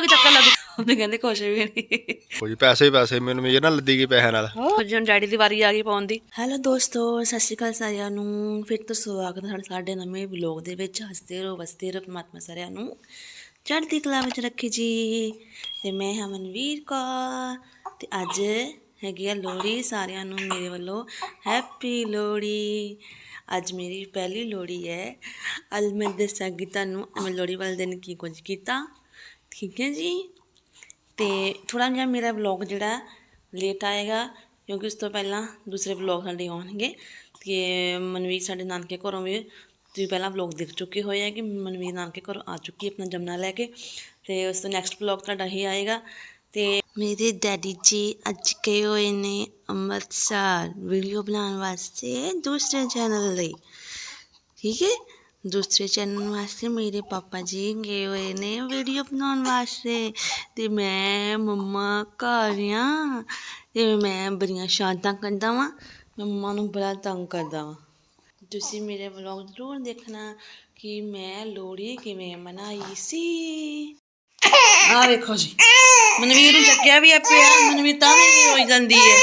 ਚੱਕਰ ਲੱਗ ਚੱਕਰ ਲੱਗ। ਉਹਨੇ ਕਹਿੰਦੇ ਕੁਛ ਵੀ ਨਹੀਂ ਕੋਈ ਪੈਸੇ ਹੀ ਪੈਸੇ ਮੈਨੂੰ ਮੇਰੇ ਨਾਲ ਲੱਦੀ ਗਈ ਪੈਸਿਆਂ ਨਾਲ। ਅੱਜ ਹੁਣ ਡੈਡੀ ਦੀ ਵਾਰੀ ਆ ਗਈ ਪਾਉਣ ਦੀ। ਹੈਲੋ ਦੋਸਤੋ ਸਤਿ ਸ਼੍ਰੀ ਅਕਾਲ ਸਾਰਿਆਂ ਨੂੰ। ਫਿਰ ਤੋਂ ਸਵਾਗਤ ਹੈ ਸਾਡੇ- ਸਾਡੇ ਨਵੇਂ ਵਲੌਗ ਦੇ ਵਿੱਚ। ਹੱਸਦੇ ਰਹੋ ਵਸਦੇ ਰਹੋ ਪਰਮਾਤਮਾ ਸਾਰਿਆਂ ਨੂੰ। ਚੜ੍ਹਦੀ ਕਲਾ ਵਿੱਚ ਰੱਖੇ ਜੀ। ਤੇ ਮੈਂ ਹਾਂ ਮਨਵੀਰ ਕੌਰ। ਤੇ ਅੱਜ ਹੈਗੀ ਆ ਲੋਹੜੀ ਸਾਰਿਆਂ ਨੂੰ ਮੇਰੇ ਵੱਲੋਂ। ਹੈਪੀ ਲੋਹੜੀ। ਅੱਜ ਮੇਰੀ ਪਹਿਲੀ ਲੋਹੜੀ ਹੈ। ਅੱਜ ਮੈਂ ਦੱਸਾਂਗੀ ਤੁਹਾਨੂੰ ਮੈਂ ਲੋਹੜੀ ਵਾਲੇ ਦਿਨ ਕੀ ਕੁਝ ਕੀਤਾ? ਠੀਕ ਹੈ ਜੀ? ਤੇ ਥੋੜਾ ਜਿਹਾ ਮੇਰਾ ਵਲੌਗ ਜਿਹੜਾ ਲੇਟ ਆਏਗਾ, ਕਿਉਂਕਿ ਉਸ ਤੋਂ ਪਹਿਲਾਂ ਦੂਸਰੇ ਵਲੌਗ ਸਾਡੇ ਆਉਣਗੇ। ਤੇ ਮਨਵੀਰ ਸਾਡੇ ਨਾਨਕੇ ਘਰੋਂ ਵੀ ਤੁਸੀਂ ਪਹਿਲਾਂ ਵਲੌਗ ਦੇਖ ਚੁੱਕੇ ਹੋਏ ਆ ਕਿ ਮਨਵੀਰ ਨਾਨਕੇ ਘਰੋਂ ਆ ਚੁੱਕੀ ਆਪਣਾ ਜਮਨਾ ਲੈ ਕੇ। ਤੇ ਉਸ ਤੋਂ ਨੈਕਸਟ ਵਲੌਗ ਤੁਹਾਡਾ ਹੀ ਆਏਗਾ। ਤੇ ਮੇਰੇ ਡੈਡੀ ਜੀ ਅੱਜ ਗਏ ਹੋਏ ਨੇ ਅੰਮ੍ਰਿਤਸਰ ਵੀਡੀਓ ਬਣਾਉਣ ਵਾਸਤੇ ਦੂਸਰੇ ਚੈਨਲ ਲਈ। ਠੀਕ ਹੈ? ਦੂਸਰੇ ਚੈਨਲ ਵਾਸਤੇ ਮੇਰੇ ਪਾਪਾ ਜੀ ਗਏ ਹੋਏ ਨੇ ਵੀਡੀਓ ਬਣਾਉਣ ਵਾਸਤੇ ਤੇ ਮੈਂ, ਮੰਮਾ, ਘਰ ਆ ਤੇ ਮੈਂ ਬੜੀਆਂ ਸ਼ਾਂਤਾਂ ਕਰਦਾ ਵਾਂ, ਮੰਮਾ ਨੂੰ ਬੜਾ ਤੰਗ ਕਰਦਾ ਵਾਂ। ਤੁਸੀਂ ਮੇਰੇ ਵਲੌਗ ਜ਼ਰੂਰ ਦੇਖਣਾ ਕਿ ਮੈਂ ਲੋਹੜੀ ਕਿਵੇਂ ਮਨਾਈ ਸੀ। ਆ ਵੇਖੋ ਜੀ ਮਨਵੀਰ ਨੂੰ ਚੱਕਿਆ ਵੀ ਆ ਪਿਆ ਮਨਵੀਰ ਤਾਂ ਵੀ ਹੋਈ ਜਾਂਦੀ ਹੈ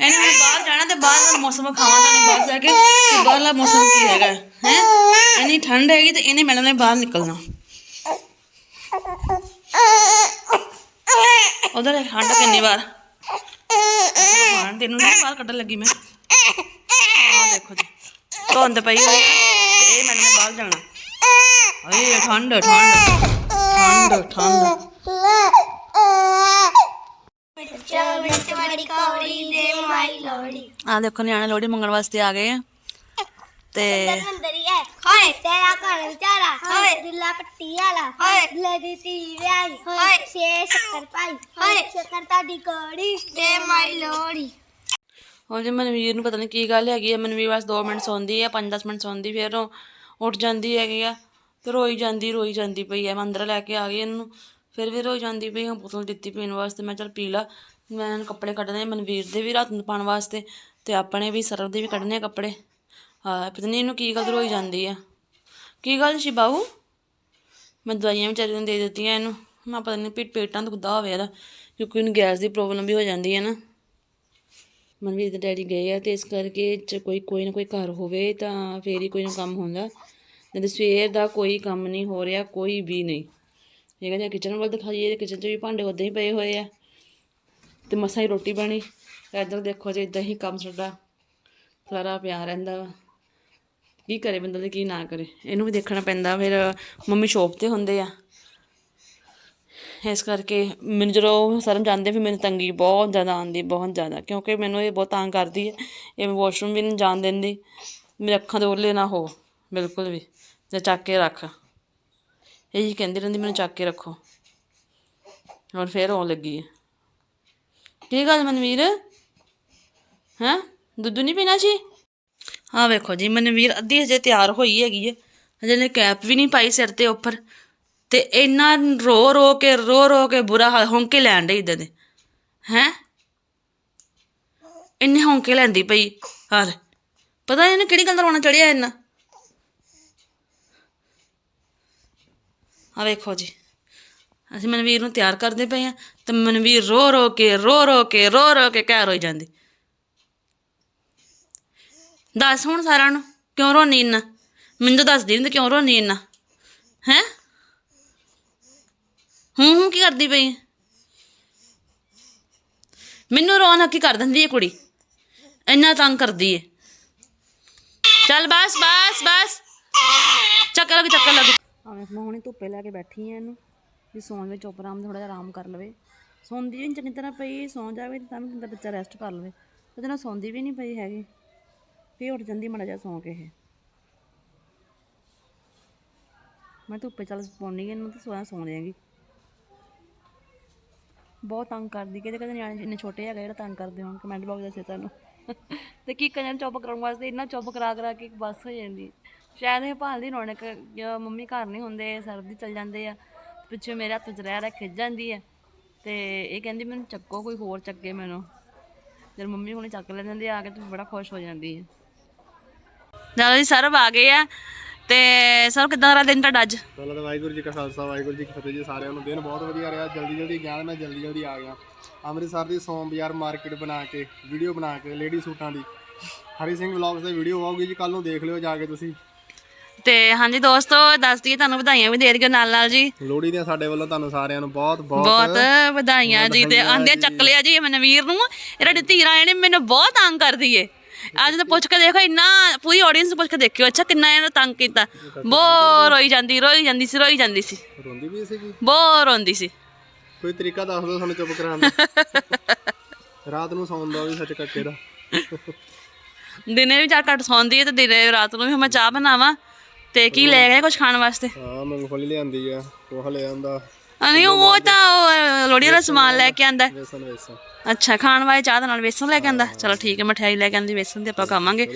ਇਹਨੇ ਬਾਹਰ ਜਾਣਾ ਤੇ ਬਾਹਰ ਦਾ ਮੌਸਮ ਖਾਵਾਂ ਤੁਹਾਨੂੰ, ਬਾਹਰ ਜਾ ਕੇ ਕਿ ਬਾਹਰਲਾ ਮੌਸਮ ਕੀ ਹੈਗਾ। ਹੈ? ਇੰਨੀ ਠੰਡ ਹੈਗੀ ਤੇ ਇਹਨੇ ਮੈਡਮ ਨੇ ਬਾਹਰ ਨਿਕਲਣਾ। ਉਧਰ ਠੰਡ ਕਿੰਨੀ ਵਾਰ। ਹਾਂ ਤੈਨੂੰ ਨਹੀਂ ਬਾਹਰ ਕੱਢਣ ਲੱਗੀ ਮੈਂ। ਆ ਦੇਖੋ ਜੀ ਧੁੰਦ ਪਈ ਹੋਈ ਇਹ ਮੈਡਮ ਨੇ ਬਾਹਰ ਜਾਣਾ। ਓਏ ਠੰਡ ਠੰਡ ਠੰਡ ਠੰਡ। ਲੋੜੀ ਆ ਦੇਖੋ ਨਿਆਣੇ ਲੋਹੜੀ ਮੰਗਣ ਵਾਸਤੇ ਆ ਗਏ ਆ। ਤੇ ਅੰਦਰੀ ਹੈ ਹੋਏ। ਤੇਰਾ ਘਰ ਵਿਚਾਰਾ ਹੋਏ। ਦੁੱਲਾ ਪੱਟੀ ਵਾਲਾ ਹੋਏ। ਦੀ ਧੀ ਵਿਆਹੀ ਹੋਏ। ਛੇ ਸ਼ੱਕਰ ਪਾਈ ਹੋਏ। ਸ਼ੱਕਰ ਤੁਹਾਡੀ ਕੌੜੀ ਦੇ ਮਾਈ ਲੋੜੀ ਹੁਣ ਜੇ ਮਨਵੀਰ ਨੂੰ ਪਤਾ ਨਹੀਂ ਕੀ ਗੱਲ ਹੈਗੀ ਮਨਵੀਰ ਬਸ 2 ਮਿੰਟ ਸੌਂਦੀ ਆ 5-10 ਮਿੰਟ ਸੌਂਦੀ ਫਿਰ ਉਹ ਉੱਠ ਜਾਂਦੀ ਹੈਗੀ ਆ ਤੇ ਰੋਈ ਜਾਂਦੀ ਰੋਈ ਜਾਂਦੀ ਪਈ ਆ ਮੈਂ ਅੰਦਰ ਲੈ ਕੇ ਆ ਗਈ ਇਹਨੂੰ ਫਿਰ ਵੀ ਰੋਈ ਜਾਂਦੀ ਪਈ ਹਾਂ ਬੋਤਲ ਦਿੱਤੀ ਪੀਣ ਵਾਸਤੇ ਮੈਂ ਚਲ ਪੀ ਲਾ। ਮੈਂ ਇਹਨੂੰ ਕੱਪੜੇ ਕੱਢਣੇ ਮਨਵੀਰ ਦੇ ਵੀ ਰਾਤ ਨੂੰ ਪਾਉਣ ਵਾਸਤੇ ਤੇ ਆਪਣੇ ਵੀ ਸਰਵ ਦੇ ਵੀ ਕੱਢਣੇ ਆ ਕੱਪੜੇ। ਹਾਂ, ਪਤਾ ਨਹੀਂ ਇਹਨੂੰ ਕੀ ਗੱਲ ਰੋਈ ਜਾਂਦੀ ਆ। ਕੀ ਗੱਲ ਸੀ ਬਾਹੂ ਮੈਂ ਦਵਾਈਆਂ ਵਿਚਾਰੀ ਨੂੰ ਦੇ ਦਿੱਤੀਆਂ ਇਹਨੂੰ। ਮੈਂ ਪਤਾ ਨਹੀਂ ਪੇਟ ਪੇਟਾਂ ਦੁਖਦਾ ਹੋਵੇ ਇਹਦਾ, ਕਿਉਂਕਿ ਇਹਨੂੰ ਗੈਸ ਦੀ ਪ੍ਰੋਬਲਮ ਵੀ ਹੋ ਜਾਂਦੀ ਹੈ ਨਾ। ਮਨਵੀਰ ਦੇ ਡੈਡੀ ਗਏ ਆ ਤੇ ਇਸ ਕਰਕੇ ਚ ਕੋਈ ਕੋਈ ਨਾ ਕੋਈ ਘਰ ਹੋਵੇ ਤਾਂ ਫੇਰ ਹੀ ਕੋਈ ਨਾ ਕੰਮ ਹੁੰਦਾ। ਨਹੀਂ ਸਵੇਰ ਦਾ ਕੋਈ ਕੰਮ ਨਹੀਂ ਹੋ ਰਿਹਾ, ਕੋਈ ਵੀ ਨਹੀਂ। ਇਹ ਕਹਿੰਦੇ ਕਿਚਨ ਵੱਲ ਦਿਖਾਈਏ ਕਿਚਨ 'ਚ ਵੀ ਭਾਂਡੇ ਉਦਾਂ ਹੀ ਪਏ ਹੋਏ ਆ। ਤੇ ਮਸਾਂ ਹੀ ਰੋਟੀ ਬਣੀ। ਇੱਧਰ ਦੇਖੋ ਜੇ, ਇਦਾਂ ਹੀ ਕੰਮ ਸਾਡਾ। ਸਾਰਾ ਪਿਆ ਰਹਿੰਦਾ ਵਾ। ਕੀ ਕਰੇ ਬੰਦਾ ਤੇ ਕੀ ਨਾ ਕਰੇ? ਇਹਨੂੰ ਵੀ ਦੇਖਣਾ ਪੈਂਦਾ, ਫਿਰ ਮੰਮੀ ਸ਼ੋਪ ਤੇ ਹੁੰਦੇ ਆ। ਇਸ ਕਰਕੇ ਮੈਨੂੰ ਜਦੋਂ ਸਰਮ ਜਾਂਦੇ, ਫਿਰ ਮੈਨੂੰ ਤੰਗੀ ਬਹੁਤ ਜ਼ਿਆਦਾ ਆਉਂਦੀ, ਬਹੁਤ ਜ਼ਿਆਦਾ। ਕਿਉਂਕਿ ਮੈਨੂੰ ਇਹ ਬਹੁਤ ਤੰਗ ਕਰਦੀ ਹੈ। ਇਹ ਮੈਂ ਵਾਸ਼ਰੂਮ ਵੀ ਨਹੀਂ ਜਾਣ ਦਿੰਦੀ। ਮੇਰੇ ਅੱਖਾਂ ਦੇ ਓਲੇ ਨਾ ਹੋ, ਬਿਲਕੁਲ ਵੀ। ਜਾਂ ਚੱਕ ਕੇ ਰੱਖ। ਇਹੀ ਕਹਿੰਦੀ ਰਹਿੰਦੀ, ਮੈਨੂੰ ਚੱਕ ਕੇ ਰੱਖੋ। ਹੁਣ ਫੇਰ ਆਉਣ ਲੱਗੀ ਹੈ। ਕੀ ਗੱਲ ਮਨਵੀਰ? ਹੈਂ? ਦੁੱਧ ਨਹੀਂ ਪੀਣਾ ਸੀ? ਹਾਂ ਵੇਖੋ ਜੀ ਮਨਵੀਰ ਅੱਧੀ ਹਜੇ ਤਿਆਰ ਹੋਈ ਹੈਗੀ ਹੈ ਹਜੇ ਨੇ ਕੈਪ ਵੀ ਨਹੀਂ ਪਾਈ ਸਿਰ ਤੇ ਉੱਪਰ। ਤੇ ਇੰਨਾ ਰੋ ਰੋ ਕੇ, ਰੋ ਰੋ ਕੇ ਬੁਰਾ ਹਾਲ, ਹੌਂਕੇ ਲੈਣ ਡਈ ਇਦਾਂ ਦੇ। ਹੈ? ਇੰਨੇ ਹੌਂਕੇ ਲੈਂਦੀ ਪਈ ਹਾਂ ਪਤਾ ਨਹੀਂ ਇਹਨੂੰ ਕਿਹੜੀ ਗੱਲ ਦਾ ਰੋਣਾ ਚੜਿਆ ਇੰਨਾ? ਆ ਵੇਖੋ ਜੀ, ਅਸੀਂ ਮਨਵੀਰ ਨੂੰ ਤਿਆਰ ਕਰਦੇ ਪਏ ਆ ਤੇ ਮਨਵੀਰ ਰੋ ਰੋ ਕੇ, ਰੋ ਰੋ ਕੇ, ਰੋ ਰੋ ਕੇ ਕਹਿ ਰੋਈ ਜਾਂਦੀ। ਦੱਸ ਹੁਣ ਸਾਰਿਆਂ ਨੂੰ, ਕਿਉਂ ਰੋਣੀ ਇੰਨਾ? ਮੈਨੂੰ ਤਾਂ ਦੱਸਦੀ ਨਹੀਂ ਕਿਉਂ ਰੋਣੀ ਇੰਨਾ। ਹੈ? ਹੂੰ ਹੂੰ ਕੀ ਕਰਦੀ ਪਈ ਮੈਨੂੰ ਰੋਣ ਹੱਕੀ ਕਰ ਦਿੰਦੀ ਹੈ ਕੁੜੀ। ਇੰਨਾ ਤੰਗ ਕਰਦੀ ਏ। ਚੱਲ ਬਸ ਬਸ ਬਸ। ਚੱਕਰ ਲੱਗ ਚੱਕਰ ਲੱਗ। ਆ ਮੈਂ ਹੁਣੇ ਧੁੱਪੇ ਲੈ ਕੇ ਬੈਠੀ ਆ ਇਹਨੂੰ, ਵੀ ਸੌਣ ਵਿੱਚ ਚੁੱਪ ਆਰਾਮ ਥੋੜਾ ਜਿਹਾ ਆਰਾਮ ਕਰ ਲਵੇ। ਸੌਂਦੀ ਵੀ ਨੀ ਚੰਗੀ ਤਰ੍ਹਾਂ ਪਈ, ਸੌਂ ਜਾਵੇ ਤਾਂ ਵੀ ਬੰਦਾ ਬੱਚਾ ਰੈਸਟ ਕਰ ਲਵੇ। ਉਹਦੇ ਨਾਲ ਸੌਂਦੀ ਵੀ ਨਹੀਂ ਪਈ ਹੈਗੀ। ਫੇਰ ਉੱਠ ਜਾਂਦੀ ਮਾੜਾ ਜਿਹਾ ਸੌਂ ਕੇ ਇਹ। ਮੈਂ ਧੁੱਪੇ ਚੱਲ ਪਾਉਣੀ ਇਹਨੂੰ ਤੇ ਸੋਇਆ ਸੌਂ ਜਾਏਗੀ ਬਹੁਤ ਤੰਗ ਕਰਦੀ, ਕਿਤੇ ਕਦੇ ਨਿਆਣੇ ਇੰਨੇ ਛੋਟੇ ਹੈਗੇ ਜਿਹੜਾ ਤੰਗ ਕਰਦੇ ਹੋਣ ਕਮੈਂਟ ਬਾਕਸ ਦੱਸੇ ਤੁਹਾਨੂੰ। ਤੇ ਕੀ ਕਹਿੰਦੇ ਚੁੱਪ ਕਰਾਉਣ ਵਾਸਤੇ ਇੰਨਾ ਚੁੱਪ ਕਰਾ ਕਰਾ ਕੇ ਬਸ ਹੋ ਜਾਂਦੀ। ਸ਼ਾਇਦ ਇਹ ਭਾਲਦੀ ਰੌਣਕ ਮੰਮੀ ਘਰ ਨਹੀਂ ਹੁੰਦੇ, ਸਰਦੀ ਚੱਲ ਜਾਂਦੇ ਆ। ਪਿੱਛੇ ਮੇਰੇ ਹੱਥ 'ਚ ਰਹਿ ਰਹਿ ਖਿੱਚ ਜਾਂਦੀ ਹੈ ਤੇ ਇਹ ਕਹਿੰਦੀ, ਮੈਨੂੰ ਚੱਕੋ ਕੋਈ ਹੋਰ ਚੱਕੇ ਮੈਨੂੰ। ਜਦ ਮੰਮੀ ਹੁਣੇ ਚੱਕ ਲੈ ਜਾਂਦੇ ਆ ਕੇ ਤੇ ਬੜਾ ਖੁਸ਼ ਹੋ ਜਾਂਦੀ ਹੈ ਨਾਲ ਜੀ ਸਰਬ ਆ ਗਏ ਆ। ਤੇ ਸਰ ਕਿਦਾਂ ਦਾ ਦਿਨ ਤੁਹਾਡਾ ਅੱਜ? ਪਹਿਲਾਂ ਤਾਂ ਵਾਹਿਗੁਰੂ ਜੀ ਕਾ ਖਾਲਸਾ ਵਾਹਿਗੁਰੂ ਜੀ ਕੀ ਫਤਿਹ ਜੀ ਸਾਰਿਆਂ ਨੂੰ। ਦਿਨ ਬਹੁਤ ਵਧੀਆ ਰਿਹਾ। ਜਲਦੀ ਜਲਦੀ ਗਿਆ ਮੈਂ ਜਲਦੀ ਜਲਦੀ ਆ ਗਿਆ। ਅੰਮ੍ਰਿਤਸਰ ਦੀ ਸੋਮ ਬਾਜ਼ਾਰ ਮਾਰਕੀਟ ਬਣਾ ਕੇ ਵੀਡੀਓ ਬਣਾ ਕੇ ਲੇਡੀ ਸੂਟਾਂ ਦੀ। ਹਰੀ ਸਿੰਘ ਵਲੌਗਸ ਦੀ ਵੀਡੀਓ ਆਊਗੀ ਜੀ ਕੱਲ ਨੂੰ ਦੇਖ ਲਿਓ ਜਾ ਕੇ ਤੁਸੀਂ। ਤੇ ਹਾਂਜੀ ਦੋਸਤੋ ਦੱਸ ਦਈਏ ਤੁਹਾਨੂੰ ਵਧਾਈਆਂ ਵੀ ਦੇ ਦਿਓ ਨਾਲ ਨਾਲ ਜੀ। ਲੋਹੜੀ ਦੀਆਂ ਸਾਡੇ ਵੱਲੋਂ ਤੁਹਾਨੂੰ ਸਾਰਿਆਂ ਨੂੰ ਬਹੁਤ ਬਹੁਤ ਬਹੁਤ ਵਧਾਈਆਂ ਜੀ। ਤੇ ਆਂਦੇ ਚੱਕ ਲਿਆ ਜੀ ਮਨਵੀਰ ਨੂੰ। ਇਹਦਾ ਧੀਰਾ ਇਹਨੇ ਮੈਨੂੰ ਬਹੁਤ ਤੰਗ ਕਰਦੀ ਏ। ਅੱਜ ਤਾਂ ਪੁੱਛ ਕੇ ਦੇਖੋ ਇੰਨਾ ਪੂਰੀ ਆਡੀਅנס ਪੁੱਛ ਕੇ ਦੇਖਿਓ। ਅੱਛਾ ਕਿੰਨਾ ਇਹਨੂੰ ਤੰਗ ਕੀਤਾ। ਬਹੁਤ ਰੋਈ ਜਾਂਦੀ ਰੋਈ ਜਾਂਦੀ ਸੀ ਰੋਈ ਜਾਂਦੀ ਸੀ। ਰੋਂਦੀ ਵੀ ਸੀਗੀ? ਬਹੁਤ ਰੋਂਦੀ ਸੀ। ਕੋਈ ਤਰੀਕਾ ਦੱਸ ਦਿਓ ਸਾਨੂੰ ਚੁੱਪ ਕਰਾਉਣ ਦਾ। ਰਾਤ ਨੂੰ ਸੌਣ ਦਾ ਵੀ ਸੱਚ ਕੱਕੇ ਦਾ। ਦਿਨੇ ਵੀ ਜਾ ਘੱਟ ਸੌਂਦੀ ਹੈ ਤੇ ਦਿਨੇ ਰਾਤ ਨੂੰ ਵੀ ਮੈਂ ਚਾਹ ਬਣਾਵਾਂ ਤੇ ਕੀ ਲੈ ਗਏ ਕੁਝ ਖਾਣ ਵਾਸਤੇ? ਹਾਂ ਮੂੰਗਫਲੀ ਲਿਆਂਦੀ ਆ ਉਹ ਲੈ ਆਂਦਾ ਨਹੀਂ ਉਹ ਤਾਂ ਲੋੜੀ ਵਾਲਾ ਸਮਾਨ ਲੈ ਕੇ ਆਂਦਾ ਵੇਸਣ ਵੇਸਣ ਅੱਛਾ ਖਾਣ ਵਾਲੇ ਚਾਹ ਦੇ ਨਾਲ ਵੇਸਣ ਲੈ ਕੇ ਆਂਦਾ। ਚਲੋ ਠੀਕ ਹੈ ਮਠਿਆਈ ਲੈ ਕੇ ਆਂਦੀ ਵੇਸਣ ਦੀ ਆਪਾਂ ਖਾਵਾਂਗੇ।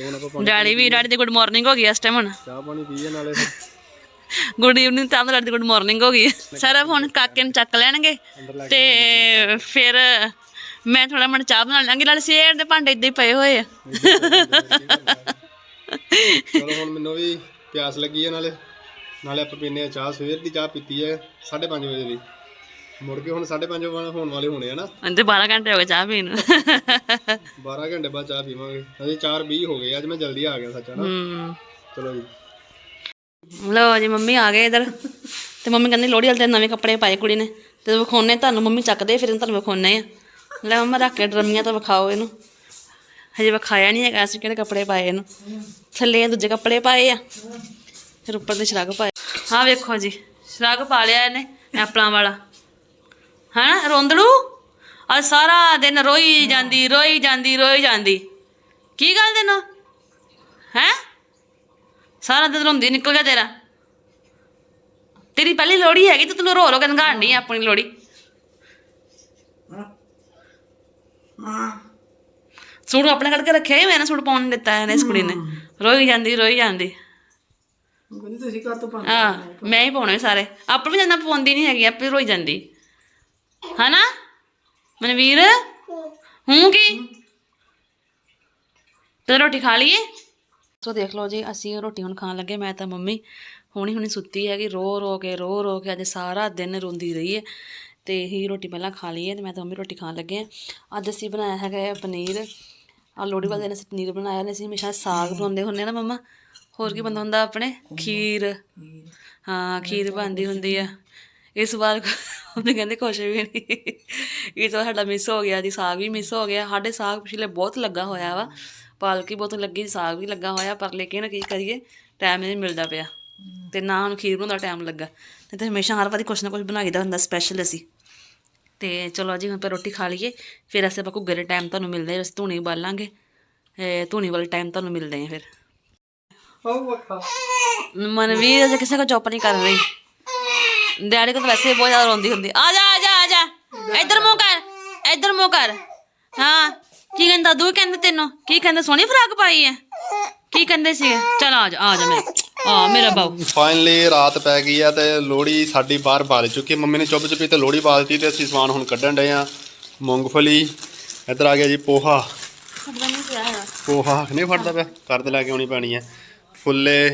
ਡੈਡੀ ਵੀ ਡੈਡੀ ਦੀ ਗੁੱਡ ਮਾਰਨਿੰਗ ਹੋ ਗਈ ਇਸ ਟਾਈਮ ਹੁਣ। ਚਾਹ ਪਾਣੀ ਪੀਏ ਨਾਲੇ। ਗੁੱਡ ਈਵਨਿੰਗ ਤਾਂ ਡੈਡੀ ਦੀ ਗੁੱਡ ਮਾਰਨਿੰਗ ਹੋ ਗਈ। ਸਰ ਹੁਣ ਕਾਕੇ ਨੂੰ ਚੱਕ ਲੈਣਗੇ ਤੇ ਫਿਰ ਮੈਂ ਥੋੜਾ ਮਨ ਚਾਹ ਬਣਾ ਲਾਂਗੀ। ਨਾਲ ਸੇਰ ਦੇ ਭਾਂਡੇ ਇੱਦਾਂ ਹੀ ਪਏ ਹੋਏ ਆ। ਚਲੋ ਹੁਣ ਮੈਨੂੰ ਵੀ ਪਿਆਸ ਲੱਗੀ ਹੈ ਨਾਲੇ। ਨਾਲੇ ਆਪਾਂ ਪੀਨੇ ਆ ਚਾਹ। ਸਵੇਰ ਦੀ ਚਾਹ ਪੀਤੀ ਹੈ 5:30 ਵਜੇ ਦੀ। ਮੁੜ ਕੇ ਹੁਣ 5:30 ਵਜੇ ਹੋਣ ਵਾਲੇ ਹੋਣੇ ਆ ਨਾ। ਅੰਦੇ 12 ਘੰਟੇ ਹੋ ਗਏ ਚਾਹ ਪੀਣ ਨੂੰ। 12 ਘੰਟੇ ਬਾਅਦ ਚਾਹ ਪੀਵਾਂਗੇ। ਅਜੇ 4:20 ਹੋ ਗਏ ਅੱਜ ਮੈਂ ਜਲਦੀ ਆ ਗਿਆ ਸੱਚਾ ਨਾ। ਚਲੋ ਜੀ। ਲਓ ਜੀ ਮੰਮੀ ਆ ਗਏ ਇਧਰ। ਤੇ ਮੰਮੀ ਕਹਿੰਦੀ ਲੋੜੀ ਵਾਲੇ ਦਿਨ ਨਵੇਂ ਕੱਪੜੇ ਪਾਏ ਕੁੜੀ ਨੇ। ਤੇ ਵਿਖਾਉਣੇ ਤੁਹਾਨੂੰ ਮੰਮੀ ਚੱਕਦੇ ਫਿਰ ਤੁਹਾਨੂੰ ਵਿਖਾਉਣੇ ਆ। ਲੈ ਮੰਮਾ ਰੱਖ ਕੇ ਡਰਮੀਆਂ ਤਾਂ ਵਿਖਾਓ ਇਹਨੂੰ। ਹਜੇ ਵਿਖਾਇਆ ਨਹੀਂ ਹੈਗਾ ਅਸੀਂ ਕਿਹੜੇ ਕੱਪੜੇ ਪਾਏ ਇਹਨੂੰ। ਥੱਲੇ ਦੂਜੇ ਕੱਪੜੇ ਪਾਏ ਆ। ਫਿਰ ਉੱਪਰ ਦੇ ਸ਼ਰਾਗ ਪਾਏ। ਹਾਂ ਵੇਖੋ ਜੀ ਸ਼ਰਾਗ ਪਾ ਲਿਆ ਇਹਨੇ ਐਪਲਾਂ ਵਾਲਾ। ਹਾਂ ਰੋਂਦੜੂ? ਅੱਜ ਸਾਰਾ ਦਿਨ ਰੋਈ ਜਾਂਦੀ ਰੋਈ ਜਾਂਦੀ ਰੋਈ ਜਾਂਦੀ। ਕੀ ਗੱਲ ਤੈਨੂੰ? ਹੈ? ਸਾਰਾ ਦਿਨ ਰੋਂਦੀ ਨਿਕਲ ਗਿਆ ਤੇਰਾ। ਤੇਰੀ ਪਹਿਲੀ ਲੋੜੀ ਹੈਗੀ ਤੇ ਤੈਨੂੰ ਰੋ ਰੋ ਕੇ ਨਗਾੜਨੀ ਆਪਣੀ ਲੋੜੀ ਸੂਟ ਆਪਣੇ ਕੱਢ ਕੇ ਰੱਖਿਆ ਹੀ ਮੈਨੇ ਸੂਟ ਪਾਉਣ ਨੀ ਦਿੱਤਾ ਇਹਨੇ ਇਸ ਕੁੜੀ ਨੇ। ਰੋਈ ਜਾਂਦੀ ਰੋਈ ਜਾਂਦੀ। ਹਾਂ ਮੈਂ ਹੀ ਪਾਉਣੇ ਸਾਰੇ। ਆਪੇ ਵੀ ਜਾਂਦਾ ਪਾਉਂਦੀ ਨਹੀਂ ਹੈਗੀ ਆਪੇ ਰੋਈ ਜਾਂਦੀ। ਹਨਾ? ਮਨਵੀਰ? ਹੂੰ ਕੀ? ਤੇ ਰੋਟੀ ਖਾ ਲਈਏ? ਸੋ ਦੇਖ ਲਓ ਜੀ, ਅਸੀਂ ਰੋਟੀ ਹੁਣ ਖਾਣ ਲੱਗੇ, ਮੈਂ ਤਾਂ ਮੰਮੀ ਹੁਣੀ ਹੁਣੀ ਸੁੱਤੀ ਹੈਗੀ, ਰੋ ਰੋ ਕੇ, ਰੋ ਰੋ ਕੇ, ਅੱਜ ਸਾਰਾ ਦਿਨ ਰੋਂਦੀ ਰਹੀ ਹੈ। ਤੇ ਹੀ ਰੋਟੀ ਪਹਿਲਾਂ ਖਾ ਲਈ ਹੈ ਤੇ ਮੈਂ ਤਾਂ ਮੰਮੀ ਰੋਟੀ ਖਾਣ ਲੱਗੇ ਹਾਂ। ਅੱਜ ਅਸੀਂ ਬਣਾਇਆ ਹੈਗਾ ਪਨੀਰ। ਆ ਲੋਹੜੀ ਵਾਲੇ ਦਿਨ ਅਸੀਂ ਪਨੀਰ ਬਣਾਇਆ ਨੇ ਅਸੀਂ ਹਮੇਸ਼ਾ ਸਾਗ ਬਣਾਉਂਦੇ ਹੁੰਦੇ ਆ ਨਾ ਮੰਮਾ। ਹੋਰ ਕੀ ਬੰਦਾ ਹੁੰਦਾ ਆਪਣੇ? ਖੀਰ। ਹਾਂ, ਖੀਰ ਬਣਦੀ ਹੁੰਦੀ ਆ। ਇਸ ਵਾਰ ਉਹਨੇ ਕਹਿੰਦੇ ਕੁਛ ਵੀ ਨਹੀਂ ਇਹ ਤਾਂ ਸਾਡਾ ਮਿਸ ਹੋ ਗਿਆ ਜੀ ਸਾਗ ਵੀ ਮਿਸ ਹੋ ਗਿਆ। ਸਾਡੇ ਸਾਗ ਪਿਛਲੇ ਬਹੁਤ ਲੱਗਾ ਹੋਇਆ ਵਾ। ਪਾਲਕੀ ਬਹੁਤ ਲੱਗੀ ਸਾਗ ਵੀ ਲੱਗਾ ਹੋਇਆ ਪਰ ਲੇਕਿਨ ਕੀ ਕਰੀਏ ਟਾਈਮ ਨਹੀਂ ਮਿਲਦਾ ਪਿਆ। ਤੇ ਨਾ ਉਹਨੂੰ ਖੀਰ ਬਣਾਉਣ ਦਾ ਟਾਈਮ ਲੱਗਾ। ਨਹੀਂ ਤਾਂ ਹਮੇਸ਼ਾ ਹਰ ਵਾਰੀ ਕੁਛ ਨਾ ਕੁਛ ਬਣਾਈਦਾ ਹੁੰਦਾ ਸਪੈਸ਼ਲ ਅਸੀਂ। ਤੇ ਚਲੋ ਜੀ ਹੁਣ ਆਪਾਂ ਰੋਟੀ ਖਾ ਲਈਏ। ਫਿਰ ਅਸੀਂ ਆਪਾਂ ਘੁੱਗੇ ਦੇ ਟਾਈਮ ਤੁਹਾਨੂੰ ਮਿਲਦੇ ਹਾਂ ਅਸੀਂ ਧੂਣੀ ਬਾਲਾਂਗੇ ਧੂਣੀ ਵਾਲੇ ਟਾਈਮ ਤੁਹਾਨੂੰ ਮਿਲਦੇ ਹਾਂ ਫਿਰ। ਮਨਵੀਰ ਅਜੇ ਕਿਸੇ ਕੋ ਚੁੱਪ ਨਹੀਂ ਕਰ ਰਹੀ। ਡੈਡੀ ਕੋਲ ਤਾਂ ਵੈਸੇ ਹੀ ਬਹੁਤ ਜ਼ਿਆਦਾ ਰੋਂਦੀ ਹੁੰਦੀ। ਆ ਜਾ ਆ ਜਾ ਆ ਜਾ। ਇੱਧਰ ਮੂੰਹ ਕਰ, ਇੱਧਰ ਮੂੰਹ ਕਰ। ਹਾਂ, ਕੀ ਕਹਿੰਦਾ? ਦੂ ਕਹਿੰਦੇ ਤੈਨੂੰ? ਕੀ ਕਹਿੰਦੇ? ਸੋਹਣੀ ਫਰਾਕ ਪਾਈ ਹੈ ਕੀ ਕਹਿੰਦੇ ਸੀ? ਚਲ ਆ ਜਾ ਆ ਜਾ ਮੇਰੇ ਆ, ਮੇਰਾ ਬਾਉ ਫਾਈਨਲੀ ਰਾਤ ਪੈ ਗਈ ਆ ਤੇ ਲੋਹੜੀ ਸਾਡੀ ਬਾਹਰ ਬਾਲ ਚੁੱਕੀ ਮੰਮੀ ਨੇ ਚੁੱਪ ਚੁੱਪੀ ਤੇ ਲੋਹੜੀ ਬਾਲਤੀ ਤੇ ਅਸੀਂ ਸਮਾਨ ਹੁਣ ਕੱਢਣ ਡਏ ਆ। ਮੂੰਗਫਲੀ, ਇੱਧਰ ਆ ਗਿਆ ਜੀ ਪੋਹਾ। ਪੋਹਾ ਨਹੀਂ ਫੜਦਾ ਪਿਆ ਕਰ ਲੈ ਕੇ ਆਉਣੀ ਪੈਣੀ ਹੈ ਫੁੱਲੇ,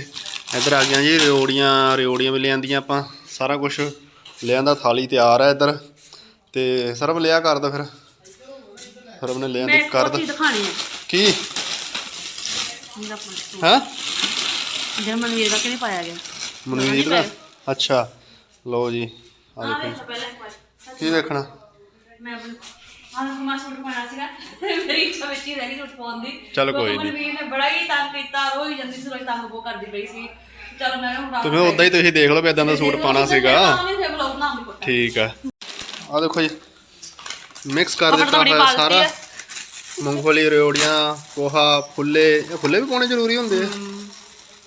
ਇੱਧਰ ਆ ਗਈਆਂ ਜੀ, ਰਿਓੜੀਆਂ ਰਿਓੜੀਆਂ ਵੀ ਲਿਆਂਦੀਆਂ ਆਪਾਂ। ਸਾਰਾ ਕੁਝ ਲਿਆਂਦਾ ਥਾਲੀ ਤਿਆਰ ਹੈ ਇੱਧਰ ਤੇ ਸਰਬ ਲਿਆ ਕਰ ਦੋ ਫਿਰ। ਸਰਬ ਨੇ ਲਿਆਂਦੀ ਕਰ ਦੋ। ਦਿਖਾਣੀ ਹੈ। ਕੀ? ਹਾਂ? ਜਿਹੜਾ ਮਨਵੀਰ ਦਾ ਕਿ ਨਹੀਂ ਪਾਇਆ ਗਿਆ? ਮਨਵੀਰ ਦਾ? ਅੱਛਾ ਲਓ ਜੀ ਆ ਦੇਖੋ ਪਹਿਲਾਂ ਕੀ ਵੇਖਣਾ ਮੈਂ ਆਪਣੀ ਆਹ ਕਮਾ ਸੂਟ ਪਾਣਾ ਸੀਗਾ। ਮੇਰੀ ਇੱਛਾ ਵਿੱਚ ਹੀ ਰਹਿ ਗਈ ਸੂਟ ਪਾਉਣ ਦੀ। ਚੱਲ ਕੋਈ ਨੀ। ਮਨਵੀਰ ਨੇ ਬੜਾ ਹੀ ਤੰਗ ਕੀਤਾ ਰੋਈ ਜਾਂਦੀ ਸੀ ਰੋਈ ਤੰਗ ਬੋ ਕਰਦੀ ਪਈ ਸੀ। ਚਲ ਮੈਂ ਹੁਣ ਤੇ ਫਿਰ ਉਦਾਂ ਹੀ ਤੁਸੀਂ ਦੇਖ ਲਓ ਵੀ ਇਦਾਂ ਦਾ ਸੂਟ ਪਾਣਾ ਸੀਗਾ। ਠੀਕ ਆ। ਆ ਦੇਖੋ ਜੀ ਮਿਕਸ ਕਰ ਦਿੱਤਾ ਹੋਇਆ ਸਾਰਾ। ਮੂੰਗਫਲੀ ਰਿਓੜੀਆਂ ਪੋਹਾ ਫੁੱਲੇ ਇਹ ਫੁੱਲੇ ਵੀ ਪਾਉਣੇ ਜ਼ਰੂਰੀ ਹੁੰਦੇ ਆ?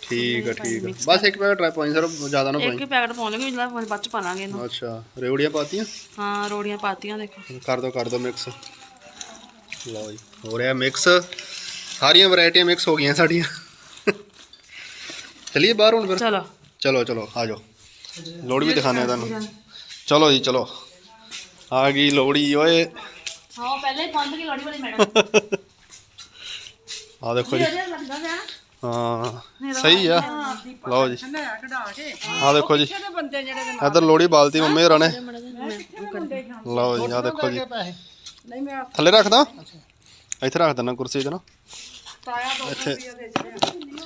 ਠੀਕ ਆ ਠੀਕ ਆ। ਬਸ ਇੱਕ ਪੈਕਟ ਟਰਾਈ ਪਾਈ ਸਰ ਜ਼ਿਆਦਾ ਨਾ ਇੱਕ ਪਾਈ ਹੀ ਪੈਕਟ ਪਾਉਣ ਲੱਗੇ ਜਿਹੜਾ ਬਾਅਦ ਚ ਪਾ ਲਾਂਗੇ ਇਹਨੂੰ। ਅੱਛਾ ਰਿਓੜੀਆਂ ਪਾਤੀਆਂ? ਹਾਂ ਰੋੜੀਆਂ ਪਾਤੀਆਂ ਦੇਖੋ। ਕਰ ਦੋ ਕਰ ਦੋ ਮਿਕਸ ਲਓ ਜੀ ਹੋ ਰਿਹਾ ਮਿਕਸ ਸਾਰੀਆਂ ਵੈਰਾਈਟੀਆਂ ਮਿਕਸ ਹੋ ਗਈਆਂ ਸਾਡੀਆਂ। ਚਲਿਏ ਬਾਹਰ ਹੁਣ ਫਿਰ ਚਲੋ ਚਲੋ ਚਲੋ ਆ ਜਾਓ ਲੋੜੀ ਵੀ ਦਿਖਾਣੇ ਆ ਤੁਹਾਨੂੰ ਚਲੋ ਜੀ ਚਲੋ ਆ ਗਈ ਲੋੜੀ ਓਏ ਹਾਂ ਪਹਿਲੇ ਹੀ ਪਹੁੰਚ ਗਈ ਲੋੜੀ ਵਾਲੀ ਮੈਡਮ ਆ ਦੇਖੋ ਜੀ ਹਾਂ ਸਹੀ ਆ ਲਓ ਜੀ ਆ ਦੇਖੋ ਜੀ ਇੱਧਰ ਲੋੜੀ ਬਾਲਤੀ ਮੰਮੀ ਹੋਰਾਂ ਨੇ ਲਓ ਜੀ ਆ ਦੇਖੋ ਜੀ ਥੱਲੇ ਰੱਖਦਾ ਇੱਥੇ ਰੱਖ ਦਿੰਦਾ ਕੁਰਸੀ ਤੇ ਨਾ ਇੱਥੇ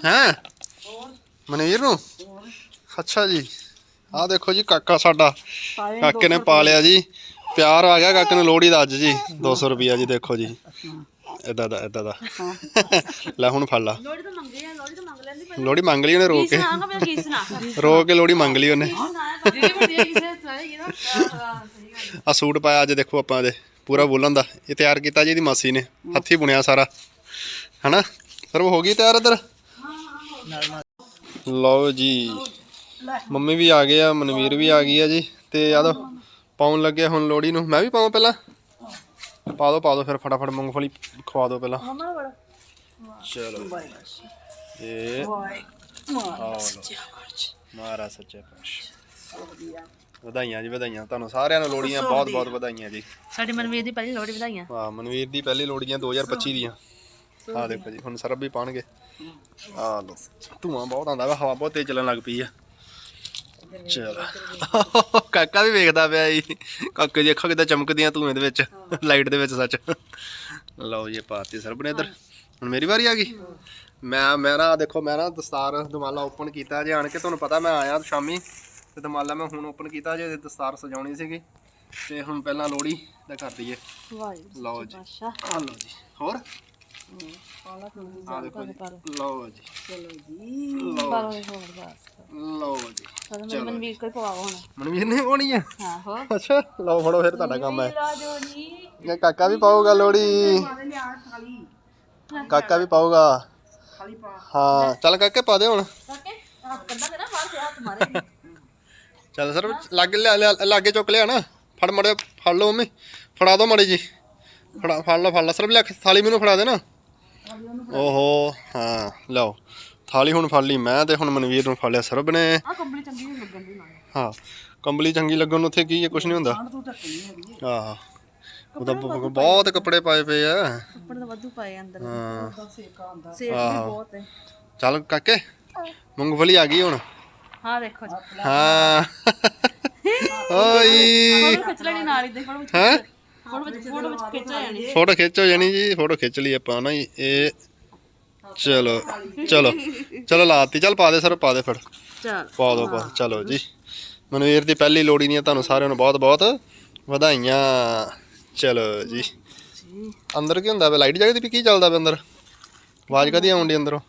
ਹੈ ਮਨਵੀਰ ਨੂੰ? ਅੱਛਾ ਜੀ। ਆ ਦੇਖੋ ਜੀ ਕਾਕਾ ਸਾਡਾ। ਕਾਕੇ ਨੇ ਪਾ ਲਿਆ ਜੀ। ਪਿਆਰ ਆ ਗਿਆ ਕਾਕੇ ਨੂੰ ਲੋੜੀ ਦਾ ਅੱਜ ਜੀ। 200 ਰੁਪਿਆ ਜੀ ਦੇਖੋ ਜੀ। ਇਦਾਂ ਦਾ ਇਦਾਂ ਦਾ। ਲੈ ਹੁਣ ਫੜ ਲਾ। ਲੋੜੀ ਤਾਂ ਮੰਗੀ ਆ ਲੋੜੀ ਤਾਂ ਮੰਗ ਲੈਂਦੀ ਲੋੜੀ ਮੰਗ ਲਈ ਉਹਨੇ ਰੋ ਕੇ ਰੋ ਕੇ ਲੋੜੀ ਮੰਗ ਲਈ ਉਹਨੇ। ਆ ਸੂਟ ਪਾਇਆ ਅੱਜ ਦੇਖੋ ਆਪਾਂ ਇਹਦੇ ਪੂਰਾ ਬੋਲਣ ਦਾ। ਇਹ ਤਿਆਰ ਕੀਤਾ ਜੀ ਇਹਦੀ ਮਾਸੀ ਨੇ। ਹੱਥੀ ਬੁਣਿਆ ਸਾਰਾ। ਹਨਾ? ਉਹ ਹੋ ਗਈ ਤਿਆਰ ਇੱਧਰ? ਲਓ ਜੀ। ਮੰਮੀ ਵੀ ਆ ਗਏ ਆ ਮਨਵੀਰ ਵੀ ਆ ਗਈ ਆ ਜੀ। ਤੇ ਆ ਦੋ ਪਾਉਣ ਲੱਗੇ ਹੁਣ ਲੋੜੀ ਨੂੰ। ਮੈਂ ਵੀ ਪਾਵਾਂ ਪਹਿਲਾਂ? ਪਾ ਦੋ ਪਾ ਦੋ ਫਿਰ ਫਟਾਫਟ ਮੂੰਗਫਲੀ ਖਵਾ ਦੋ ਪਹਿਲਾਂ। ਚਲੋ। ਇਹ ਮਹਾਰਾਜ ਸੱਚੇ ਪਾਤਸ਼ਾਹ। ਵਧਾਈਆਂ ਜੀ ਵਧਾਈਆਂ। ਤੁਹਾਨੂੰ ਸਾਰਿਆਂ ਨੂੰ ਲੋੜੀਆਂ ਬਹੁਤ ਬਹੁਤ ਵਧਾਈਆਂ ਜੀ। ਸਾਡੀ ਮਨਵੀਰ ਦੀ ਪਹਿਲੀ ਲੋੜੀ ਵਧਾਈਆਂ। ਹਾਂ ਮਨਵੀਰ ਦੀ ਪਹਿਲੀ ਲੋੜੀਆਂ 2025 ਦੀਆਂ। ਆ ਦੇਖੋ ਜੀ ਹੁਣ ਸਰਬ ਵੀ ਪਾਣਗੇ ਆ ਲੋ ਧੂਆਂ ਬਹੁਤ ਆਉਂਦਾ ਵਾ ਹਵਾ ਬਹੁਤ ਤੇਜ਼ ਚੱਲਣ ਲੱਗ ਪਈ ਆ। ਚਲ। ਕਾਕਾ ਵੀ ਵੇਖਦਾ ਪਿਆ ਜੀ ਕਾਕੇ ਦੀ ਅੱਖਾਂ ਕਿੱਦਾਂ ਚਮਕਦੀਆਂ ਧੂਏ ਦੇ ਵਿੱਚ ਲਾਈਟ ਦੇ ਵਿੱਚ ਸੱਚ। ਲਓ ਜੀ ਪਾਤੀ ਸਰਬ ਨੇ ਇੱਧਰ। ਹੁਣ ਮੇਰੀ ਵਾਰੀ ਆ ਗਈ। ਮੈਂ ਮੈਂ ਨਾ ਦੇਖੋ ਮੈਂ ਨਾ ਦਸਤਾਰ ਦਮਾਲਾ ਓਪਨ ਕੀਤਾ ਜੇ ਆਣ ਕੇ ਤੁਹਾਨੂੰ ਪਤਾ ਮੈਂ ਆਇਆ ਸ਼ਾਮੀ ਤੇ ਦਮਾਲਾ ਮੈਂ ਹੁਣ ਓਪਨ ਕੀਤਾ ਜੇ ਦਸਤਾਰ ਸਜਾਉਣੀ ਸੀਗੀ। ਤੇ ਹੁਣ ਪਹਿਲਾਂ ਲੋੜੀ ਦਾ ਕਰ ਦਈਏ। ਲਓ ਜੀ। ਆ ਲਓ ਜੀ। ਹੋਰ? ਆ ਦੇਖੋ ਜੀ। ਲਓ ਜੀ। ਚਲੋ ਜੀ। ਲਓ ਜੀ। ਲਓ ਜੀ ਚਲੋ ਮਨਵੀਰ ਕੋਈ ਪਵਾਓ ਹੁਣ। ਮਨਵੀਰ ਨੇ ਪਾਉਣੀ ਆ? ਹਾਂ ਹੋ ਅੱਛਾ ਲਓ ਫੜੋ ਫਿਰ ਤੁਹਾਡਾ ਕੰਮ ਹੈ। ਰਾਜੋ ਜੀ। ਇਹ ਕਾਕਾ ਵੀ ਪਾਊਗਾ ਲੋੜੀ ਕਾਕਾ ਵੀ ਪਾਊਗਾ। ਹਾਂ ਚੱਲ ਕਾਕੇ ਪਾ ਦੇ ਹੁਣ। ਕਾਕੇ ਹੱਥ ਮਾਰੇ। ਚੱਲ ਸਰ ਲਾਗੇ ਲਿਆ ਲਿਆ- ਲਾਗੇ ਚੁੱਕ ਲਿਆ ਨਾ। ਫੜ ਮੜੇ ਫੜ ਲਓ ਮੰਮੀ। ਫੜਾ ਦੋ ਮੜੀ ਜੀ। ਫੜਾ ਫੜ ਲਓ ਫੜ ਲਓ ਸਰ ਲਿਆ ਕੇ ਥਾਲੀ ਮੈਨੂੰ ਫੜਾ ਦੇ ਨਾ। ਓਹੋ ਹਾਂ ਲਓ ਥਾਲੀ ਹੁਣ ਫੜ ਲਈ ਮੈਂ ਤੇ ਹੁਣ ਮਨਵੀਰ ਨੂੰ ਫੜ ਲਿਆ ਸਰਬ ਨੇ ਆ ਕੰਬਲੀ ਚੰਗੀ ਨਹੀਂ ਲੱਗਣ ਦੀ ਨਾਲ। ਹਾਂ ਕੰਬਲੀ ਚੰਗੀ ਲੱਗਣ ਨੂੰ ਉੱਥੇ ਕੀ ਹੈ ਕੁਝ ਨਹੀਂ ਹੁੰਦਾ। ਆਹ ਉਹ ਤਾਂ ਬਹੁਤ ਕੱਪੜੇ ਪਾਏ ਪਏ ਆ। ਕੱਪੜੇ ਤਾਂ ਵਾਧੂ ਪਾਏ ਅੰਦਰ ਹਾਂ। ਸੇਕ ਵੀ ਆਹੋ। ਬਹੁਤ ਹੈ। ਚੱਲ ਕਾਕੇ ਮੂੰਗਫਲੀ ਆ ਗਈ ਹੁਣ। ਹਾਂ ਦੇਖੋ ਜੀ। ਹਾਂ। ਓਏ। ਖਿੱਚ ਲੈਣੀ ਨਾਲ ਹੀ ਦੇ ਫੋਟੋ ਵਿੱਚ ਹੈ ਫੋਟੋ ਵਿੱਚ ਫੋਟੋ ਵਿੱਚ ਖਿੱਚ ਲੈਣੀ ਫੋਟੋ ਖਿੱਚੋ ਜਾਣੀ ਜੀ ਫੋਟੋ ਖਿੱਚ ਲਈ ਆਪਾਂ ਨਾ ਜੀ ਇਹ ਚਲੋ ਚਲੋ ਚਲੋ ਲਾਤੀ ਚੱਲ ਪਾ ਦੇ ਸਰ ਪਾ ਦੇ ਫਿਰ ਚਲ। ਪਾ ਦੋ ਪਾ ਚਲੋ ਜੀ। ਮਨਵੀਰ ਦੀ ਪਹਿਲੀ ਲੋੜੀ ਦੀਆਂ ਤੁਹਾਨੂੰ ਸਾਰਿਆਂ ਨੂੰ ਬਹੁਤ ਬਹੁਤ ਵਧਾਈਆਂ। ਚਲੋ ਜੀ। ਅੰਦਰ ਕੀ ਹੁੰਦਾ ਵੇ? ਲਾਈਟ ਜਗਦੀ ਵੀ ਕੀ ਚੱਲਦਾ ਵੇ ਅੰਦਰ? ਆਵਾਜ਼ ਕਦੀ ਆਉਂਦੀ ਅੰਦਰੋਂ?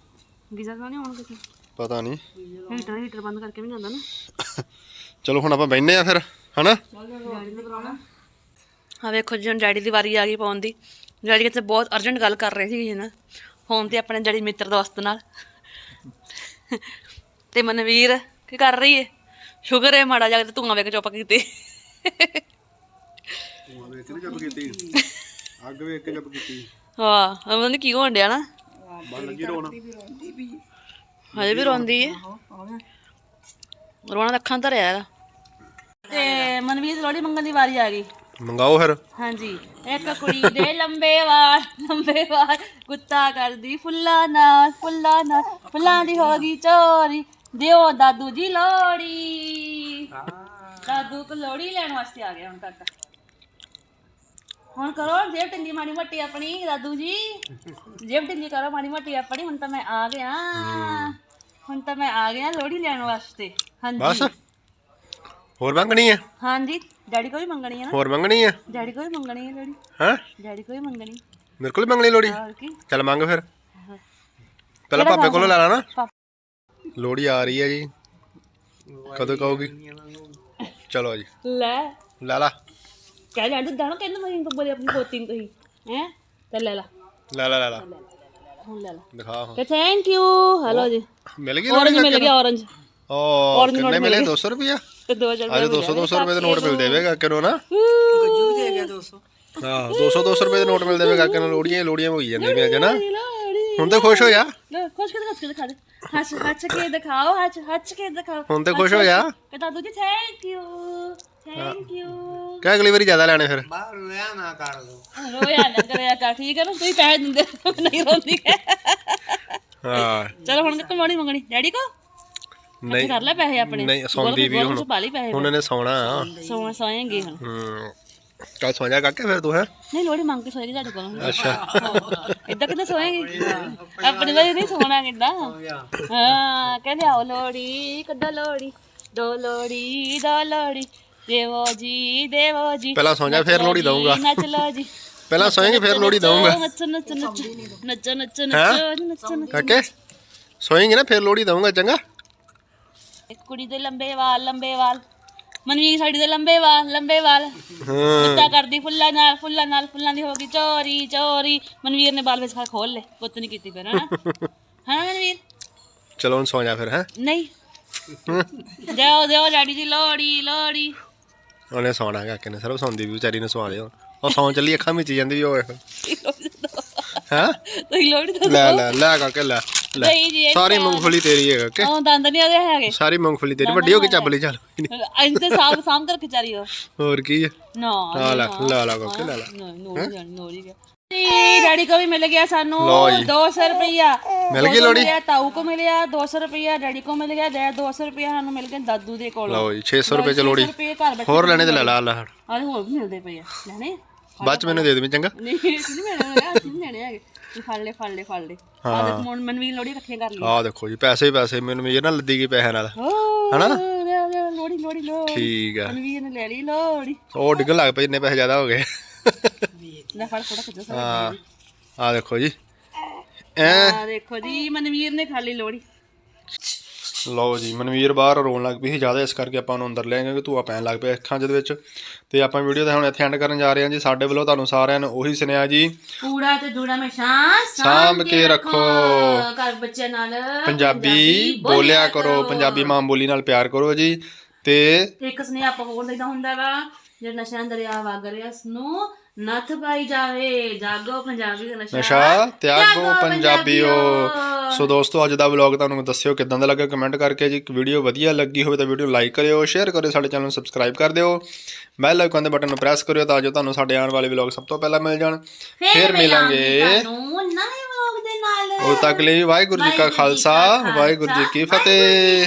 ਗੀਜ਼ਰ ਤਾਂ ਨਹੀਂ ਆਉਣ ਕਿਸੇ ਪਤਾ ਨਹੀਂ। ਹੀਟਰ ਹੀਟਰ ਬੰਦ ਕਰਕੇ ਵੀ ਜਾਂਦਾ ਨਾ। ਚਲੋ ਹੁਣ ਆਪਾਂ ਬੈਠਨੇ ਆ ਫਿਰ ਹਨਾ? ਹਾਂ ਵੇਖੋ ਜੀ ਹੁਣ ਡੈਡੀ ਦੀ ਵਾਰੀ ਆ ਗਈ ਪਾਉਣ ਦੀ। ਡੈਡੀ ਕਿਤੇ ਬਹੁਤ ਅਰਜੈਂਟ ਗੱਲ ਕਰ ਰਹੇ ਸੀ ਜੀ ਨਾ। ਫੋਨ ਤੇ ਆਪਣੇ ਡੈਡੀ ਮਿੱਤਰ ਦੋਸਤ ਨਾਲ। ਤੇ ਮਨਵੀਰ ਕੀ ਕਰ ਰਹੀ ਹੈ ਸ਼ੁਗਰ ਹੈ ਮਾੜਾ ਜਾ ਕੇ ਧੂਆਂ ਵੇਖ ਚੁੱਪ ਕੀਤੀ। ਵੇਖ ਕੇ ਚੁੱਪ ਕੀਤੀ? ਅੱਗ ਵੇਖ ਕੇ ਚੁੱਪ ਕੀਤੀ? ਹਾਂ ਉਹਨਾਂ ਨੇ ਕੀ ਹੋਣ ਡਿਆ ਨਾ। ਬਣ ਲੱਗੀ ਰੋਣਾ? ਹਜੇ ਵੀ ਰੋਂਦੀ ਹੈ ਰੋਣਾ ਤਾਂ ਅੱਖਾਂ ਧਰਿਆ ਇਹਦਾ ਤੇ ਮਨਵੀਰ ਲੋੜੀ ਮੰਗਣ ਦੀ ਵਾਰੀ ਆ ਗਈ। ਮੰਗਾਓ ਫਿਰ। ਹਾਂਜੀ ਇੱਕ ਕੁੜੀ ਦੇ ਲੰਬੇ ਵਾਲ ਲੰਬੇ ਵਾਲ ਕੁੱਤਾ ਕਰਦੀ ਫੁੱਲਾਂ ਨਾਲ ਫੁੱਲਾਂ ਨਾਲ ਫੁੱਲਾਂ ਦੀ ਹੋ ਗਈ ਚੋਰੀ ਦਿਓ ਦਾਦੂ ਜੀ ਲੋੜੀ ਦਾਦੂ ਕੋ ਲੋੜੀ ਲੈਣ ਵਾਸਤੇ ਆ ਗਿਆ ਹੁਣ ਕਾਕਾ ਹੁਣ ਕਰੋ ਜੇਬ ਢਿੱਲੀ ਮਾੜੀ ਮੱਟੀ ਆਪਣੀ ਦਾਦੂ ਜੀ। ਜੇਬ ਢਿੱਲੀ ਕਰੋ ਮਾੜੀ ਮੱਟੀ ਆਪਣੀ ਹੁਣ ਤਾਂ ਮੈਂ ਆ ਗਿਆ। ਹੁਣ ਤਾਂ ਮੈਂ ਆ ਗਿਆ ਲੋੜੀ ਲੈਣ ਵਾਸਤੇ। ਬਸ। ਹਾਂਜੀ ਹੋਰ ਮੰਗਣੀ ਹੈ? ਹਾਂਜੀ। ਡੈਡੀ ਕੋ ਵੀ ਮੰਗਣੀ ਹੈ ਨਾ। ਹੋਰ ਮੰਗਣੀ ਹੈ ਡੈਡੀ ਕੋ ਵੀ ਮੰਗਣੀ ਹੈ ਲੋੜੀ ਹੈ? ਡੈਡੀ ਕੋ ਵੀ ਮੰਗਣੀ। ਮੇਰੇ ਕੋਲ ਵੀ ਮੰਗਣੀ ਲੋੜੀ ਹੋਰ ਕੀ? ਚੱਲ ਮੰਗ ਫਿਰ। ਪਹਿਲਾਂ ਪਾਪੇ ਕੋਲੋਂ ਲੈ ਲੈਣਾ ਪਾਪਾ- ਲੋੜੀ ਆ ਰਹੀ ਹੈ ਜੀ। ਕਦੋਂ ਕਹੋਗੀ? ਚਲੋ ਜੀ। ਲੈ। ਲੈ ਲਾ। ਕਹਿ ਲੈ ਦੁੱਧ ਦਾਣਾ ਕਹਿੰਦਾ ਮੈਂ ਬੋਲੇ ਆਪਣੀ ਪੋਤੀ ਨੂੰ ਕਹੀ ਹੈ? ਤੇ ਲੈ ਲਾ। ਲੈ ਲੈ ਲੈ ਲਾ। ਹੁਣ ਲੈ ਲਾ। ਦਿਖਾ ਹੁਣ। ਥੈਂਕ ਯੂ ਹਲੋ ਜੀ। ਮਿਲ ਗਈ ਔਰੰਜ ਲੋੜੀ ਮਿਲ ਗਿਆ ਔਰੰਜ ਓ ਕਿੰਨੇ ਮਿਲੇ? 200 ਰੁਪਿਆ ਤੇ ਦੋ ਜਣ ਅੱਜ 200 200 ਰੁਪਏ ਦੇ ਨੋਟ ਮਿਲਦੇ ਵੇ ਕਾਕੇ ਨੂੰ ਨਾ? ਗੱਜੂ ਦੇ ਗਿਆ 200 ਹਾਂ 200 200 ਰੁਪਏ ਦੇ ਨੋਟ ਮਿਲਦੇ ਵੇ ਕਾਕੇ ਨੂੰ। ਲੋੜੀਆਂ ਲੋੜੀਆਂ ਹੋਈ ਜਾਂਦੀਆਂ ਵੀ ਅੱਜ ਨਾ। ਹੁਣ ਤੇ ਖੁਸ਼ ਹੋ ਜਾ। ਲੈ ਖੁਸ਼ ਕੇ ਹੱਸ ਕੇ ਦਿਖਾ ਦੇ ਹੱਸ ਹੱਸ ਕੇ ਦਿਖਾਓ ਹੱਸ ਹੱਸ ਕੇ ਦਿਖਾਓ। ਹੁਣ ਤੇ ਖੁਸ਼ ਹੋ ਜਾ। ਕਿ। ਦਾਦੂ ਜੀ ਥੈਂਕ ਯੂ ਥੈਂਕ ਯੂ ਕਹਿ ਅਗਲੀ ਵਾਰੀ ਜ਼ਿਆਦਾ ਲੈਣੇ ਫਿਰ। ਰੋਇਆ ਨਾ ਕਰਿਆ ਕਰ। ਠੀਕ ਹੈ ਨਾ ਤੁਸੀਂ ਪੈਸੇ ਦਿੰਦੇ ਨਹੀਂ ਰੋਂਦੀ। ਹੈ ਹਾਂ। ਚਲੋ ਹੁਣ ਕਿੱਥੋਂ ਮੋੜੀ ਮੰਗਣੀ? ਡੈਡੀ ਕੋ? ਨਹੀਂ ਕਰ ਲੈ ਪੈਸੇ ਆਪਣੇ। ਨਹੀਂ ਸੌਂਦੀ ਵੀ ਹੁਣ। ਬਾਲੀ ਪੈਸੇ ਹੁਣ ਇਹਨੇ ਸੌਣਾ। ਸੌਣਾ ਸੌਏਂਗੇ ਹੂੰ। ਕੱਲ ਸੌਂ ਜਾ ਕਾਕੇ ਫਿਰ ਤੂੰ ਹੈ? ਨਹੀਂ ਲੋੜੀ ਮੰਗ ਕੇ ਸੋਏਗੀ ਤੁਹਾਡੇ ਕੋਲ। ਅੱਛਾ। ਇਦਾਂ ਕਿੱਦਾਂ ਸੋਏਗੀ? ਆਪਣੇ ਵਾਲੀ ਨਹੀਂ ਸੋਣਾ ਕਿੱਦਾਂ? ਹਾਂ ਕਹਿੰਦੇ ਆਓ ਲੋੜੀ ਕੱਢੋ ਲੋੜੀ ਦੋ ਲੋੜੀ ਦੋ ਲੋੜੀ ਦੇਵੋ ਜੀ ਦੇਵੋ ਜੀ। ਪਹਿਲਾਂ ਸੌਂ ਜਾ ਫਿਰ ਲੋੜੀ ਦਊਂਗਾ। ਨੱਚ ਲੋ ਜੀ ਪਹਿਲਾਂ ਸੌਂਗੇ ਫਿਰ ਲੋੜੀ ਦਊਂਗਾ। ਨੱਚ ਨੱਚ ਨੱਚ। ਨੱਚ ਨੱਚ ਨੱਚ ਨੱਚ ਕਾਕੇ? ਸੌਂਗੇ ਨਾ ਫਿਰ ਲੋੜੀ ਦਊਂਗਾ ਚੰਗਾ? ਇੱਕ ਕੁੜੀ ਦੇ ਲੰਬੇ ਵਾਲ ਲੰਬੇ ਵਾਲ। ਮਨਵੀਰ ਸਾਡੀ ਦੇ ਲੰਬੇ ਵਾਲ ਲੰਬੇ ਵਾਲ। ਹਾਂ। ਕਿੱਦਾਂ ਕਰਦੀ ਫੁੱਲਾਂ ਨਾਲ ਫੁੱਲਾਂ ਨਾਲ ਫੁੱਲਾਂ ਦੀ ਹੋ ਗਈ ਚੋਰੀ ਚੋਰੀ। ਮਨਵੀਰ ਨੇ ਬਾਲ ਵਿੱਚ ਖਾ ਖੋਲ ਲੈ ਪੁੱਤ ਨਹੀਂ ਕੀਤੀ ਫਿਰ ਹਨਾ? ਹਾਂ ਮਨਵੀਰ? ਚਲੋ ਹੁਣ ਸੌ ਜਾ ਫਿਰ ਹੈ? ਨਹੀਂ। ਜਾਓ ਜਾਓ ਡੈਡੀ ਜੀ ਲੋੜੀ ਲੋੜੀ ਉਹਨੇ ਸੌਣਾ ਕਾਕੇ ਨੇ ਸਿਰਫ ਸੌਂਦੀ ਵੀ ਵਿਚਾਰੀ ਨੇ ਸਵਾ ਲਿਆ ਉਹ ਸੌਂ ਚੱਲੀ ਅੱਖਾਂ ਵਿੱਚ ਜਾਂਦੀ ਵੀ ਹੋਏ ਹਾਂ? ਤੁਸੀਂ ਲੋੜੀ ਤਾਂ ਲੈ ਲੈ ਲੈ ਕਾਕੇ ਲੈ। ਲੈ ਜੀ ਸਾਰੀ ਮੂੰਗਫਲੀ ਤੇਰੀ ਹੈ ਕਾਕੇ ਉਹ ਦੰਦ ਨਹੀਂ ਉਹਦੇ ਹੈਗੇ ਸਾਰੀ ਮੂੰਗਫਲੀ ਤੇਰੀ ਵੱਡੀ ਹੋ ਕੇ ਚੱਬ ਲਈ ਚੱਲ ਇੰਜ ਤੇ ਸਾਂਭ ਸਾਂਭ ਕਰਕੇ ਚਾਰੀ ਉਹ ਹੋਰ ਕੀ ਹੈ ਨਾ ਲੈ ਲੈ ਲੈ ਕਾਕੇ ਲੈ ਲੈ ਨੋਰੀ ਜਾਣੀ ਨੋਰੀ ਗਿਆ ਡੈਡੀ ਕੋ ਵੀ ਮਿਲ ਗਿਆ ਸਾਨੂੰ ਲਓ ਜੀ। 200 ਰੁਪਇਆ ਮਿਲ ਗਈ ਲੋੜੀ? ਤਾਊ ਕੋ ਮਿਲਿਆ 200 ਰੁਪਇਆ ਡੈਡੀ ਕੋ ਮਿਲ ਗਿਆ ਡੈ 200 ਰੁਪਇਆ ਸਾਨੂੰ ਮਿਲ ਗਿਆ ਦਾਦੂ ਦੇ ਕੋਲੋਂ ਲਓ ਜੀ 600 ਰੁਪਏ ਚ ਲੋੜੀ ਹੋਰ ਲੈਣੇ ਤੇ ਲੈ ਲਾ ਲੈ ਹੋਰ ਵੀ ਮਿਲਦੇ ਪਏ ਆ ਲੈਣੇ ਬਾਅਦ ਚ ਮੈਨੂੰ ਦੇ ਦੇਵੀਂ ਚੰਗਾ ਨਹੀਂ ਨਹੀਂ ਨਹੀਂ ਲੈਣੇ ਹੈਗੇ ਫੜ ਲੈ ਲੈ ਲੈ। ਮਨਵੀਰ ਲੋੜੀ ਰੱਖੇ ਕਰ ਲਈ। ਆਹ ਦੇਖੋ ਜੀ ਪੈਸੇ ਹੀ ਪੈਸੇ ਮੈਨੂੰ ਇਹ ਨਾ ਲੱਦੀ ਗਈ ਪੈਸੇ ਨਾਲ। ਹਨਾ? ਲੈ, ਲੈ, ਲੋੜੀ ਲੋੜੀ ਲੋੜੀ ਠੀਕ ਆ। ਮਨਵੀਰ ਨੇ ਲੈ ਲਈ ਲੋੜੀ ਉਹ ਡਿੱਗਣ ਲੱਗ ਪਏ ਇੰਨੇ ਪੈਸੇ ਜ਼ਿਆਦਾ ਹੋ ਗਏ। ਲੈ ਫੜ ਫੜ ਖਿੱਚੋ ਸਾਰੇ ਹਾਂ। ਆਹ ਦੇਖੋ ਜੀ। ਐ ਦੇਖੋ ਜੀ ਮਨਵੀਰ ਨੇ ਖਾ ਲਈ ਲੋੜੀ ਲਓ ਜੀ ਮਨਵੀਰ ਬਾਹਰ ਰੋਣ ਲੱਗ ਪਈ ਸੀ ਜ਼ਿਆਦਾ ਇਸ ਕਰਕੇ ਆਪਾਂ ਉਹਨੂੰ ਅੰਦਰ ਲੈ ਗਏ ਕਿ ਧੂਆ ਪੈਣ ਲੱਗ ਪਿਆ ਅੱਖਾਂ ਦੇ ਵਿੱਚ। ਤੇ ਆਪਾਂ ਵੀਡੀਓ ਦਾ ਹੁਣ ਇੱਥੇ ਐਂਡ ਕਰਨ ਜਾ ਰਹੇ ਹਾਂ ਜੀ। ਸਾਡੇ ਵੱਲੋਂ ਤੁਹਾਨੂੰ ਸਾਰਿਆਂ ਨੂੰ ਉਹੀ ਸੁਨੇਹਾ ਜੀ। ਕੂੜਾ ਤੇ ਜੂੜਾ ਹਮੇਸ਼ਾ ਸਾਂਭ ਕੇ ਰੱਖੋ। ਘਰ ਬੱਚਿਆਂ ਨਾਲ ਪੰਜਾਬੀ ਬੋਲਿਆ ਕਰੋ ਪੰਜਾਬੀ ਮਾਂ ਬੋਲੀ ਨਾਲ ਪਿਆਰ ਕਰੋ ਜੀ। ਤੇ ਤੇ ਇੱਕ ਸਨੇਹ ਆਪਾਂ ਹੋਰ ਲੈਦਾ ਹੁੰਦਾ ਵਾ। ਜਿਹੜਾ ਨਸ਼ਿਆਂ ਦਾ ਦਰਿਆ ਵਗ ਰਿਹਾ ਉਸ ਨੂੰ ਨੱਥ ਪਾਈ ਜਾਵੇ। ਜਾਗੋ ਪੰਜਾਬੀ ਦਾ ਨਸ਼ਾ। ਨਸ਼ਾ ਤਿਆਗੋ ਪੰਜਾਬੀਓ। ਸੋ ਦੋਸਤੋ ਅੱਜ ਦਾ ਵਲੌਗ ਤੁਹਾਨੂੰ ਦੱਸਿਓ ਕਿਦਾਂ ਦਾ ਲੱਗਾ ਕਮੈਂਟ ਕਰਕੇ। ਜੀ ਵੀਡੀਓ ਵਧੀਆ ਲੱਗੀ ਹੋਵੇ ਤਾਂ ਵੀਡੀਓ ਲਾਈਕ ਕਰਿਓ ਸ਼ੇਅਰ ਕਰਿਓ ਸਾਡੇ ਚੈਨਲ ਨੂੰ ਸਬਸਕ੍ਰਾਈਬ ਕਰ ਦਿਓ। ਬੈਲ ਆਈਕਨ ਦੇ ਬਟਨ ਨੂੰ ਪ੍ਰੈਸ ਕਰਿਓ ਤਾਂ ਜੋ ਤੁਹਾਨੂੰ ਸਾਡੇ ਆਉਣ ਵਾਲੇ ਵਲੌਗ ਸਭ ਤੋਂ ਪਹਿਲਾਂ ਮਿਲ ਜਾਣ। ਫਿਰ ਮਿਲਾਂਗੇ ਤੁਹਾਨੂੰ ਨਵੇਂ ਵਲੌਗ ਦੇ ਨਾਲ। ਉਦੋਂ ਤੱਕ ਲਈ ਵਾਹਿਗੁਰੂ ਜੀ ਕਾ ਖਾਲਸਾ ਵਾਹਿਗੁਰੂ ਜੀ ਕੀ ਫਤਿਹ।